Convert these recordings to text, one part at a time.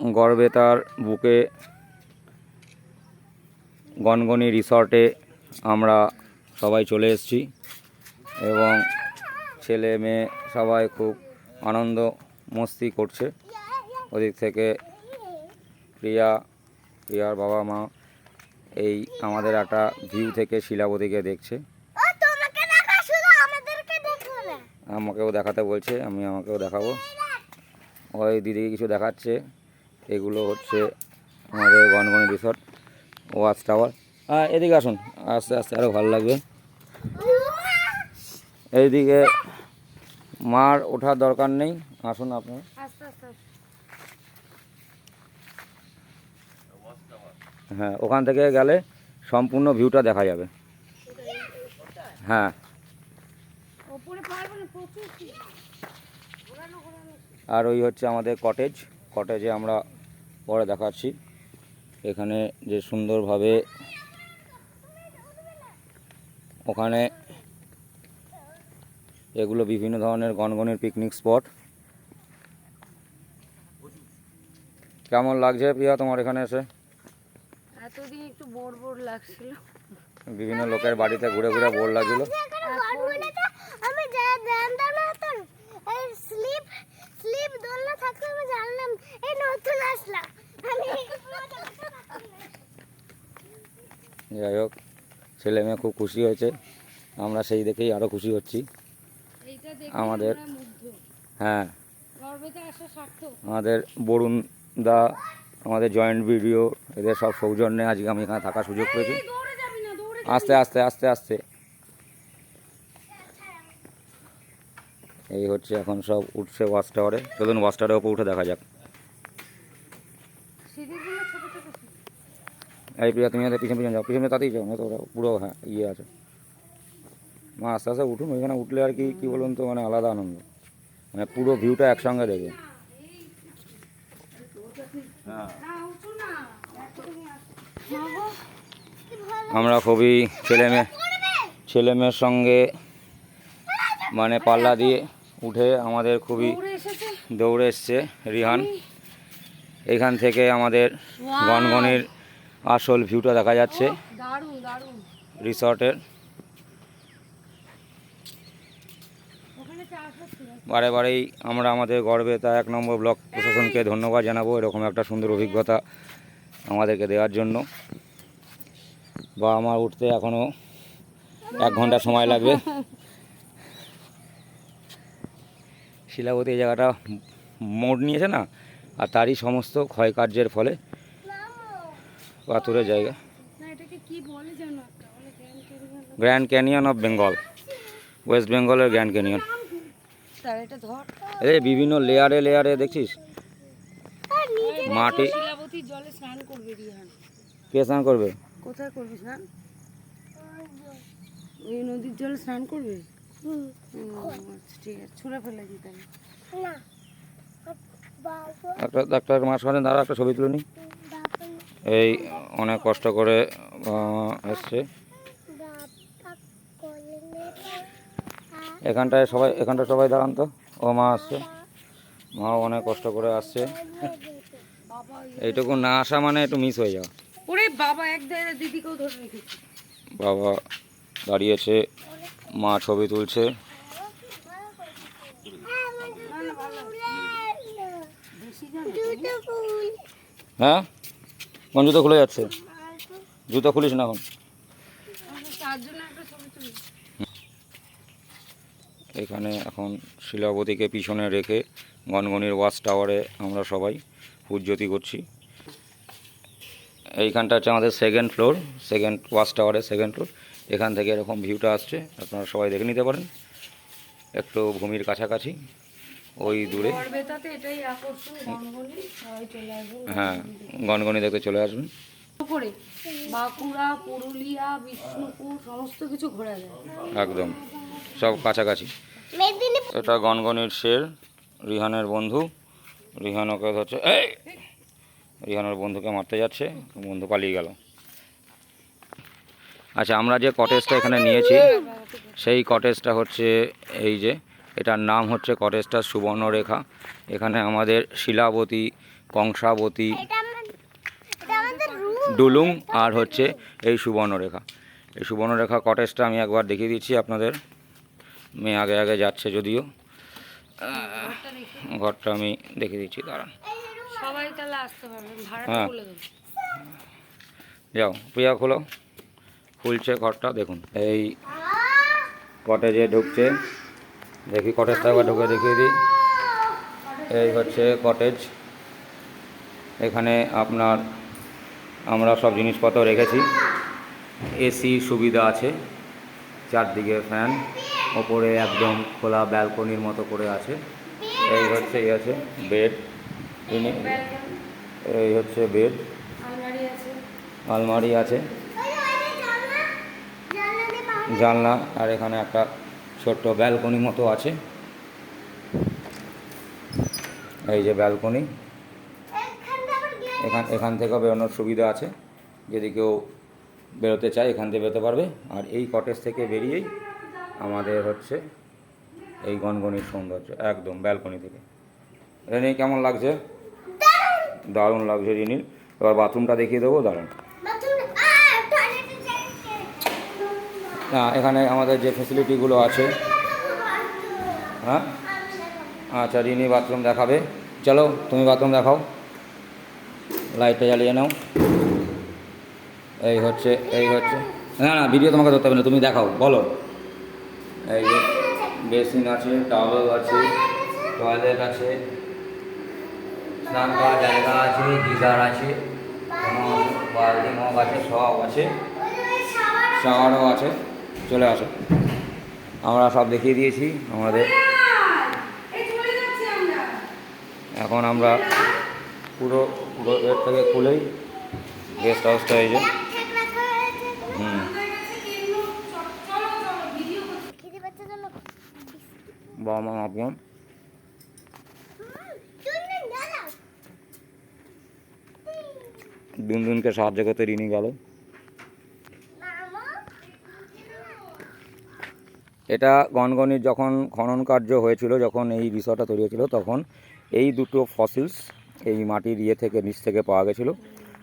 গড়বেতার বুকে গনগনি রিসর্টে আমরা সবাই চলে এসেছি এবং ছেলে মেয়ে সবাই খুব আনন্দ মস্তি করছে। ওদিক থেকে প্রিয়া প্রিয়ার বাবা মা এই আমাদের একটা ভিউ থেকে শিলাবতীকে দেখছে। আমাকেও দেখাতে বলছে আমি আমাকেও দেখাবো। ওই দিদিকে কিছু দেখাচ্ছে। এগুলো হচ্ছে আমাদের গনগনি রিসর্ট ওয়াচ টাওয়ার হ্যাঁ এদিকে আসুন আস্তে আস্তে আরও ভালো লাগবে। এইদিকে মার ওঠার দরকার নেই আসুন আপনার হ্যাঁ ওখান থেকে গেলে সম্পূর্ণ ভিউটা দেখা যাবে। হ্যাঁ। ওপরে পারবে না প্রচুর আর ওই হচ্ছে আমাদের কটেজ কটেজে আমরা পরে দেখাচ্ছি। এখানে যে সুন্দরভাবে ওখানে এগুলো বিভিন্ন ধরনের গনগনের পিকনিক স্পট কেমন লাগছে প্রিয়া তোমার এখানে এসে? এতদিন একটু বোর বোর লাগছিল। বিভিন্ন লোকের বাড়িতে ঘুরে ঘুরে বোর লাগছিল। আমি জানতাম না তো এই স্লিপ স্লিপ দোলনা থাকতে আমি জানলাম এই নতুন আসলাম আমি যাই হোক ছেলে মেয়ে খুব খুশি হয়েছে। আমরা সেই দেখেই আরও খুশি হচ্ছি। আমাদের হ্যাঁ। আমাদের বরুণ দা আমাদের জয়েন্ট ভিডিও এদের সব সৌজন্যে আজকে আমি এখানে থাকার সুযোগ পেয়েছি। আস্তে আস্তে আস্তে আস্তে। এই হচ্ছে এখন সব উঠছে ওয়াচ টাওয়ারে চলুন ওয়াচ টাওয়ারের ওপর উঠে দেখা যাক সিঁড়িগুলো ছোট ছোট ছিল। এই প্রিয়া তুমি আমাদের পিছনে পিছনে যাও পিছনে তাতেই যাও না তো পুরো হ্যাঁ ইয়ে আছে। মা আস্তে আস্তে উঠুন, ওইখানে উঠলে আর কি, কী বলুন তো মানে আলাদা আনন্দ। মানে পুরো ভিউটা একসঙ্গে দেখে। আমরা খুবই ছেলে মেয়ে, ছেলে মেয়ের সঙ্গে মানে পাল্লা দিয়ে উঠে আমাদের খুবই দৌড়ে এসছে রিহান। এখান থেকে আমাদের গনগনির আসল ভিউটা দেখা যাচ্ছে। রিসর্টের হচ্ছিল বারে বারেই আমরা আমাদের গর্বে তা এক নম্বর ব্লক প্রশাসনকে ধন্যবাদ জানাব এরকম একটা সুন্দর অভিজ্ঞতা আমাদেরকে দেওয়ার জন্য। বা আমার উঠতে এখনও এক ঘণ্টা সময় লাগবে। শিলাবতী এই জায়গাটা মোড় নিয়েছে না আর তারই সমস্ত ক্ষয়কার্যের ফলে পাথরের জায়গা। না এটাকে কি বলে জানো একটা? বলে Grand Canyon of Bengal West বেঙ্গলের গ্র্যান্ড ক্যানিয়ন এই বিভিন্ন লেয়ারে লেয়ারে দেখছিস মাটি। শিলাবতীর জলে স্নান করবে রিহান। কে স্নান করবে? কোথায় করবি স্নান? ওই নদীর জলে স্নান করবে? আচ্ছা ঠিক আছে ছুঁড়ে ফেলে তাহলে। একটা ডাক্তার মাঝখানে দাঁড়া একটা ছবি তুলে নি। এই অনেক কষ্ট করে এসছে। এখানটায় সবাই এখানটায় সবাই দাঁড়ান তো। ও মা আসছে মা অনেক কষ্ট করে আসছে। এইটুকু না আসা মানে একটু মিস হয়ে যাওয়া। ওরে বাবা এক দিদিকেও ধরে বাবা দাঁড়িয়েছে মা ছবি তুলছে। হ্যাঁ? কোন জুতো খুলে যাচ্ছে? জুতো খুলিস না এখন। এখানে এখন শিলাবতীকে পিছনে রেখে গনগনির ওয়াচ টাওয়ারে আমরা সবাই উজ্জ্যোতি করছি। এইখানটা হচ্ছে আমাদের সেকেন্ড ফ্লোর সেকেন্ড ওয়াচ টাওয়ারের সেকেন্ড ফ্লোর এখান থেকে এরকম ভিউটা আসছে, আপনারা সবাই দেখে নিতে পারেন। একটু ভূমির কাছাকাছি। ওই দূরে। হ্যাঁ গনগনি দেখে চলে আসবেন করে বাঁকুড়া পুরুলিয়া বিষ্ণুপুর সমস্ত কিছু ঘোরা যায়। একদম সব কাছাকাছি। এটা গনগনির শের রিহানের বন্ধু। রিহান ওকে ধরছে রিহানের বন্ধুকে মারতে যাচ্ছে বন্ধু পালিয়ে গেল। আচ্ছা আমরা যে কটেজটা এখানে নিয়েছি সেই কটেজটা হচ্ছে এই যে এটার নাম হচ্ছে কটেজটা সুবর্ণরেখা। এখানে আমাদের শিলাবতী কংসাবতী ডুলুং আর হচ্ছে এই সুবর্ণরেখা। এই সুবর্ণরেখা কটেজটা আমি একবার দেখিয়ে দিচ্ছি আপনাদের। মেয়ে আগে আগে যাচ্ছে যদিও। ঘরটা আমি দেখিয়ে দিচ্ছি দাঁড়ান। হ্যাঁ। যাও প্রিয়া খোলো। খুলছে ঘরটা দেখুন। এই কটেজে ঢুকছে। দেখি কটেজটা একবার ঢুকে দেখিয়ে দিই। এই হচ্ছে কটেজ এখানে আপনার আমরা সব জিনিসপত্র রেখেছি। এসি সুবিধা আছে। চারদিকে ফ্যান ওপরে একদম খোলা ব্যালকনির মতো করে আছে। এই হচ্ছে এই আছে বেড এই হচ্ছে বেড আলমারি আছে। জানলা। আর এখানে একটা ছোট্ট ব্যালকনি মতো আছে। এই যে ব্যালকনি। এখান এখান থেকেও বেরোনোর সুবিধা আছে। যদি কেউ বেরোতে চায় এখান থেকে বেরোতে পারবে। আর এই কটেজ থেকে বেরিয়েই আমাদের হচ্ছে এই গনগনির সৌন্দর্য একদম ব্যালকনি থেকে। রেনি কেমন লাগছে? দারুণ! লাগছে রিনির এবার বাথরুমটা দেখিয়ে দেবো দারুণ। এখানে আমাদের যে ফেসিলিটিগুলো আছে। হ্যাঁ? আচ্ছা রিনি বাথরুম দেখাবে। চলো, তুমি বাথরুম দেখাও। লাইটটা জ্বালিয়ে নাও। এই হচ্ছে এই হচ্ছে। না না ভিডিও তোমাকে ধরতে হবে না, তুমি দেখাও, বলো। এই যে বেসিন আছে টাওয়েল আছে টয়লেট আছে, স্নান করার জায়গা আছে, গিজার আছে মগ আছে, সব আছে। শাওয়ারও আছে। চলে আসো। আমরা সব দেখিয়ে দিয়েছি আমাদের। এখন আমরা পুরো গেট থেকে খুলেই গেস্ট হাউসটা হয়েছে বাবা মা আপন চুন দাদা দুনদুনকে সাহায্য করতে রিনি গেল। এটা গনগনির যখন খনন কার্য হয়েছিল যখন এই রিসর্টটা তৈরি হয়েছিল তখন এই দুটো ফসিলস এই মাটির ইয়ে থেকে নিচ থেকে পাওয়া গেছিল।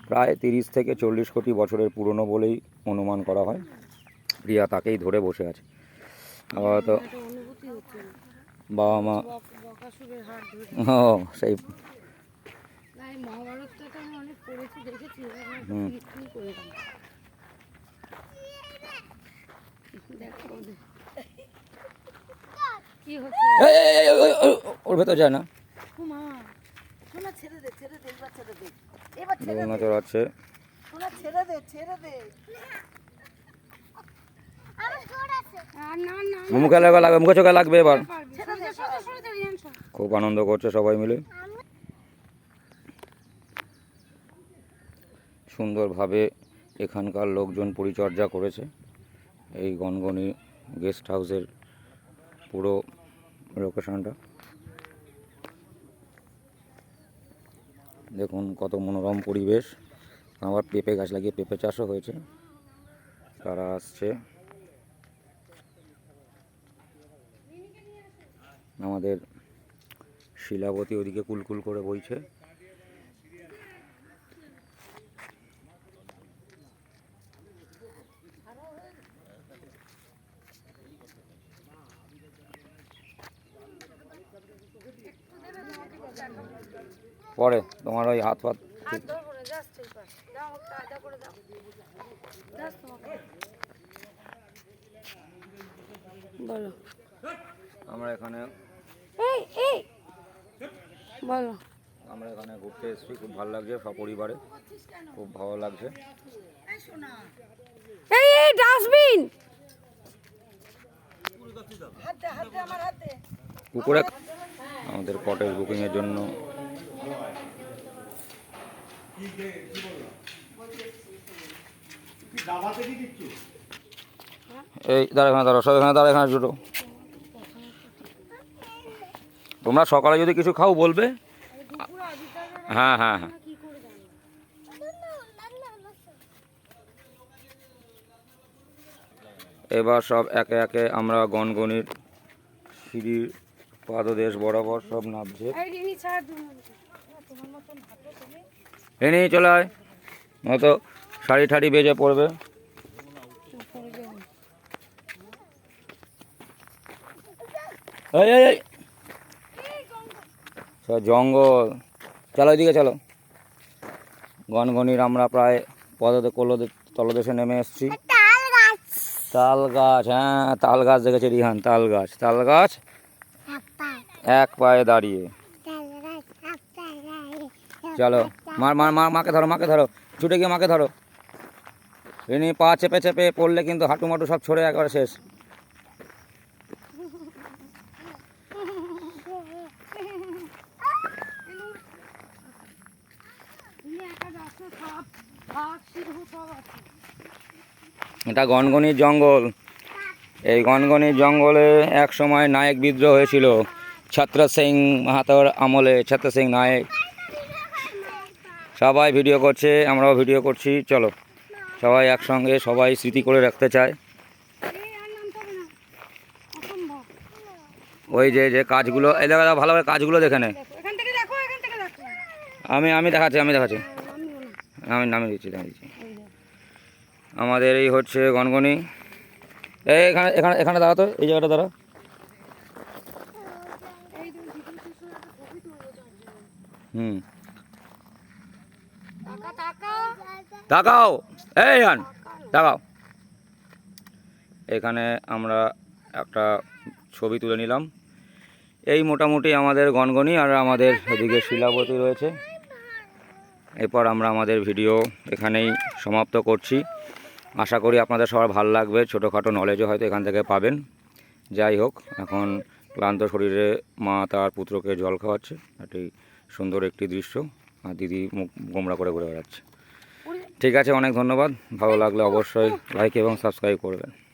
প্রায় তিরিশ থেকে চল্লিশ কোটি বছরের পুরনো বলেই অনুমান করা হয়। রিয়া তাকেই ধরে বসে আছে। না। বাবা মা ও সেই না এই মহাভারতটা আমি অনেক পড়েছি দেখেছি এবার আমি একটা হুম। কীর্তন করে গেলাম দেখো ওদের। কি হচ্ছে এই, এই, এই, ওই, ওই, ওর ভেতর যায় না। আছে। শোনা ছেড়ে দে ছেড়ে দে। আমার জোর আছে। আর না না মুখে লাগবে লাগবে মুখে চোখে লাগবে এবার। খুব আনন্দ করছে সবাই মিলে। সুন্দরভাবে এখানকার লোকজন পরিচর্যা করেছে। এই গনগনি গেস্ট হাউসের পুরো লোকেশনটা দেখুন কত মনোরম পরিবেশ। আবার পেঁপে গাছ লাগিয়ে পেঁপে চাষও হয়েছে। তারা আসছে। আমাদের শিলাবতী ওদিকে কুলকুল করে বইছে। পরে তোমার ওই হাত ফাত। বলো। আমরা এখানে এই এই। বলো। আমরা এখানে ঘুরতে এসেছি খুব ভালো লাগছে সপরিবারে খুব ভালো লাগছে। এই এই ডাস্টবিন! পুকুরে আমাদের কটেজ বুকিংয়ের জন্য এই দাঁড়া এখানে, দাঁড়াও, সব এখানে দাঁড়া তোমরা সকালে যদি কিছু খাও বলবে। হ্যাঁ হ্যাঁ হ্যাঁ। এবার সব একে একে আমরা গনগনির সিঁড়ির পাদদেশ বরাবর সব নামছে। এ নিয়ে চলে আয়। নয়তো শাড়ি ঠাড়ি বেজে পড়বে। জঙ্গল। চলো এদিকে চলো। গনগনির আমরা প্রায় পদতে কলদে তলদেশে নেমে এসেছি। তাল গাছ হ্যাঁ তাল গাছ দেখেছে রিহান? তাল গাছ তাল গাছ। এক পায়ে দাঁড়িয়ে। চলো। মার মার মা মাকে ধরো মাকে ধরো। ছুটে গিয়ে মাকে ধরো। রিনি পা চেপে চেপে পড়লে কিন্তু হাঁটু মাটু সব ছড়ে একবারে শেষ। এটা গনগনির জঙ্গল। এই গনগনির জঙ্গলে এক সময় নায়ক বিদ্রোহ হয়েছিল। ছত্র সিং মাহাতোর আমলে ছত্র সিং নায়ক সবাই ভিডিও করছে, আমরাও ভিডিও করছি, চলো। সবাই একসঙ্গে সবাই স্মৃতি করে রাখতে চায়। ওই যে যে কাজগুলো, এই দেখা ভালো করে কাজগুলো দেখে নে। এখান থেকে দেখো এখান থেকে দেখো আমি আমি দেখাচ্ছি আমি দেখাচ্ছি। আমি নামিয়ে দিচ্ছি নামিয়ে দিচ্ছি। আমাদের এই হচ্ছে গনগনি। এই এখানে এখানে এখানে দাঁড়াতো এই জায়গাটা দাঁড়া হুম। তাকাও এই আন তাকাও এখানে আমরা একটা ছবি তুলে নিলাম। এই মোটামুটি আমাদের গনগনি আর আমাদের এদিকে শিলাবতী রয়েছে। এরপর আমরা আমাদের ভিডিও এখানেই সমাপ্ত করছি। আশা করি আপনাদের সবার ভালো লাগবে। ছোটোখাটো নলেজও হয়তো এখান থেকে পাবেন। যাই হোক, এখন ক্লান্ত শরীরে মা তার পুত্রকে জল খাওয়াচ্ছে। একটি সুন্দর একটি দৃশ্য। আর দিদি মুখ গোমরা করে ঘুরে বেড়াচ্ছে। ঠিক আছে অনেক ধন্যবাদ। ভালো লাগলে অবশ্যই লাইক এবং সাবস্ক্রাইব করবেন।